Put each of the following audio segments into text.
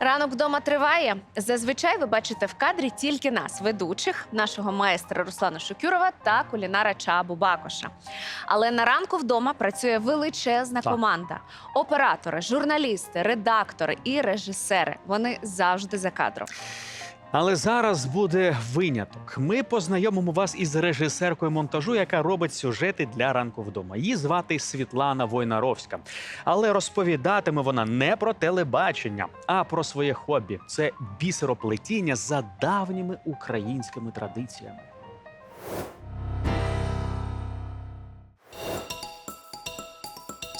Ранок вдома триває. Зазвичай ви бачите в кадрі тільки нас, ведучих, нашого майстра Руслана Шукюрова та кулінара Чабу Бакоша. Але на ранку вдома працює величезна Так. команда: оператори, журналісти, редактори і режисери. Вони завжди за кадром. Але зараз буде виняток. Ми познайомимо вас із режисеркою монтажу, яка робить сюжети для ранку вдома. Її звати Світлана Войнаровська. Але розповідатиме вона не про телебачення, а про своє хобі. Це бісероплетіння за давніми українськими традиціями.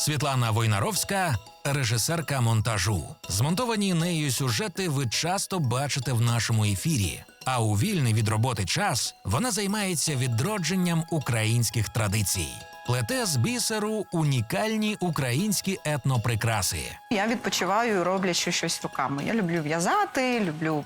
Світлана Войнаровська, режисерка монтажу. Змонтовані нею сюжети ви часто бачите в нашому ефірі. А у вільний від роботи час вона займається відродженням українських традицій. Плете з бісеру унікальні українські етноприкраси. Я відпочиваю, роблячи щось руками. Я люблю в'язати, люблю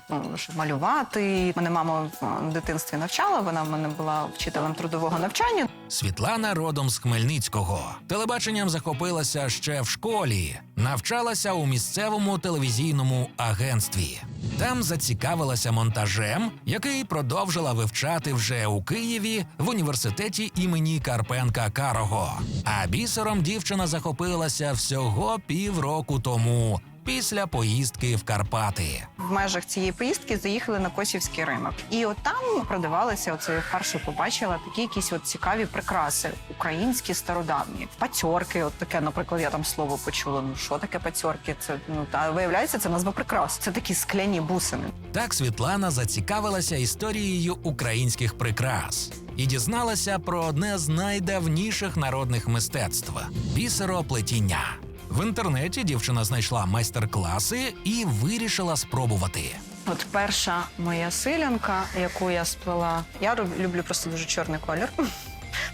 малювати. Мене мама в дитинстві навчала. Вона в мене була вчителем трудового навчання. Світлана родом з Хмельницького. Телебаченням захопилася ще в школі, навчалася у місцевому телевізійному агентстві. Там зацікавилася монтажем, який продовжила вивчати вже у Києві в університеті імені Карпенка Карого. А бісером дівчина захопилася всього півроку тому. Після поїздки в Карпати В межах цієї поїздки заїхали на Косівський ринок. І от там продавалися, оце я вперше побачила такі якісь от цікаві прикраси, українські стародавні. Пацьорки, от таке, наприклад, я там слово почула. Ну що таке пацьорки? Це ну та виявляється, це назва прикрас. Це такі скляні бусини. Так Світлана зацікавилася історією українських прикрас і дізналася про одне з найдавніших народних мистецтв бісероплетіння. В інтернеті дівчина знайшла майстер-класи і вирішила спробувати. От перша моя силянка, яку я сплела, я люблю просто дуже чорний колір.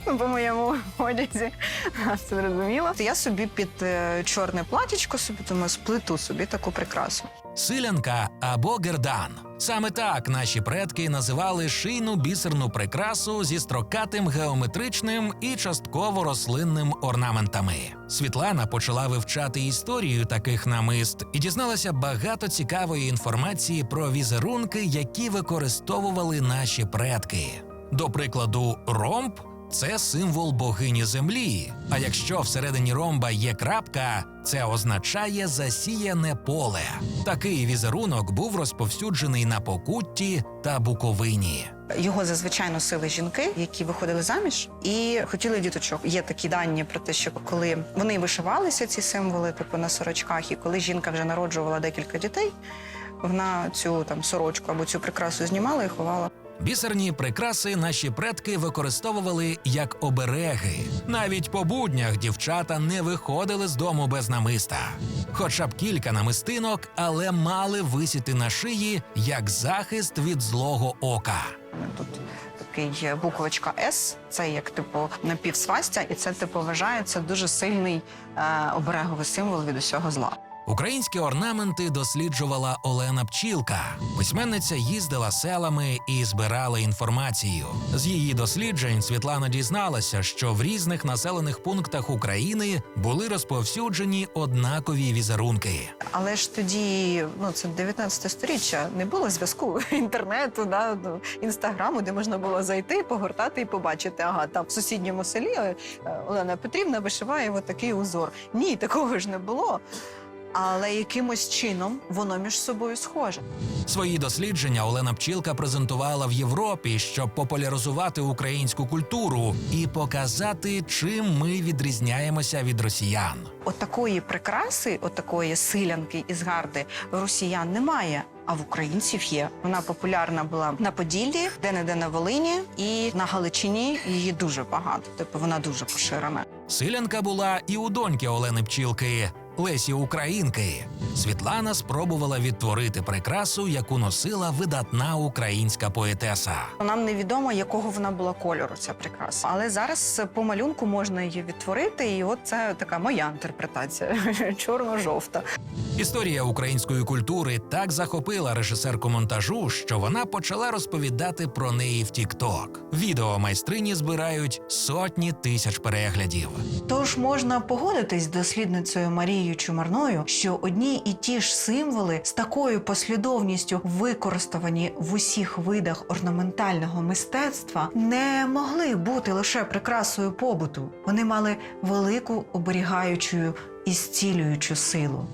Ну, По моєму одязі це зрозуміло. Я собі під е, чорне платічко собі думаю, сплету собі таку прикрасу. Силянка або гердан. Саме так наші предки називали шийну бісерну прикрасу зі строкатим геометричним і частково рослинним орнаментами. Світлана почала вивчати історію таких намист і дізналася багато цікавої інформації про візерунки, які використовували наші предки. До прикладу, ромб це символ богині землі. А якщо всередині ромба є крапка, це означає засіяне поле. Такий візерунок був розповсюджений на Покутті та Буковині. Його зазвичай носили жінки, які виходили заміж і хотіли діточок. Є такі дані про те, що коли вони вишивалися, ці символи, типу на сорочках, і коли жінка вже народжувала декілька дітей, вона цю там сорочку або цю прикрасу знімала і ховала. Бісерні прикраси наші предки використовували як обереги. Навіть по буднях дівчата не виходили з дому без намиста. Хоча б кілька намистинок, але мали висіти на шиї як захист від злого ока. Тут такий буквочка С, це як типу напівсвастя, і це типу вважається дуже сильний е, обереговий символ від усього зла. Українські орнаменти досліджувала Олена Пчілка. Письменниця їздила селами і збирала інформацію. З її досліджень Світлана дізналася, що в різних населених пунктах України були розповсюджені однакові візерунки. Але ж тоді, ну це 19 сторіччя, не було зв'язку інтернету, да, ну, інстаграму, де можна було зайти, погортати і побачити. Ага, там в сусідньому селі е, Олена Петрівна вишиває от такий узор. Ні, такого ж не було. Але якимось чином воно між собою схоже. Свої дослідження Олена Пчілка презентувала в Європі, щоб популяризувати українську культуру і показати, чим ми відрізняємося від росіян. От такої прикраси, от такої силянки із гарди росіян немає. А в українців є. Вона популярна була на Поділлі, де-не-де на Волині і на Галичині її дуже багато. Типу вона дуже поширена. Силянка була і у доньки Олени Пчілки Лесі Українки. Світлана спробувала відтворити прикрасу, яку носила видатна українська поетеса. Нам невідомо, якого вона була кольору, ця прикраса. Але зараз по малюнку можна її відтворити, і от це така моя інтерпретація чорно-жовта. Історія української культури так захопила режисерку монтажу, що вона почала розповідати про неї в TikTok. Відео майстрині збирають сотні тисяч переглядів. Тож можна погодитись дослідницею Марією чумарною, що одні і ті ж символи з такою послідовністю використані в усіх видах орнаментального мистецтва, не могли бути лише прикрасою побуту. Вони мали велику оберігаючу і зцілюючу силу.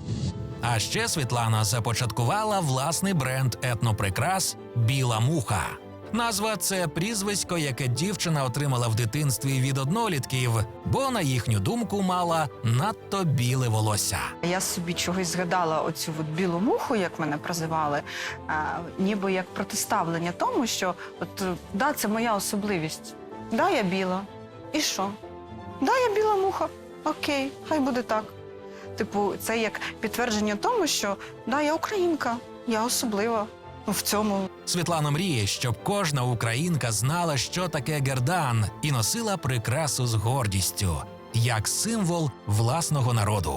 А ще Світлана започаткувала власний бренд етноприкрас Біла муха. Назва це прізвисько, яке дівчина отримала в дитинстві від однолітків, бо, на їхню думку, мала надто біле волосся. Я собі чогось згадала оцю от білу муху, як мене прозивали, а, ніби як протиставлення тому, що от е, да, це моя особливість. Да, я біла. І що? Да, я біла муха. Окей, хай буде так. Типу, це як підтвердження тому, що да, я українка, я особлива в цьому. Світлана мріє, щоб кожна українка знала, що таке гердан, і носила прикрасу з гордістю як символ власного народу.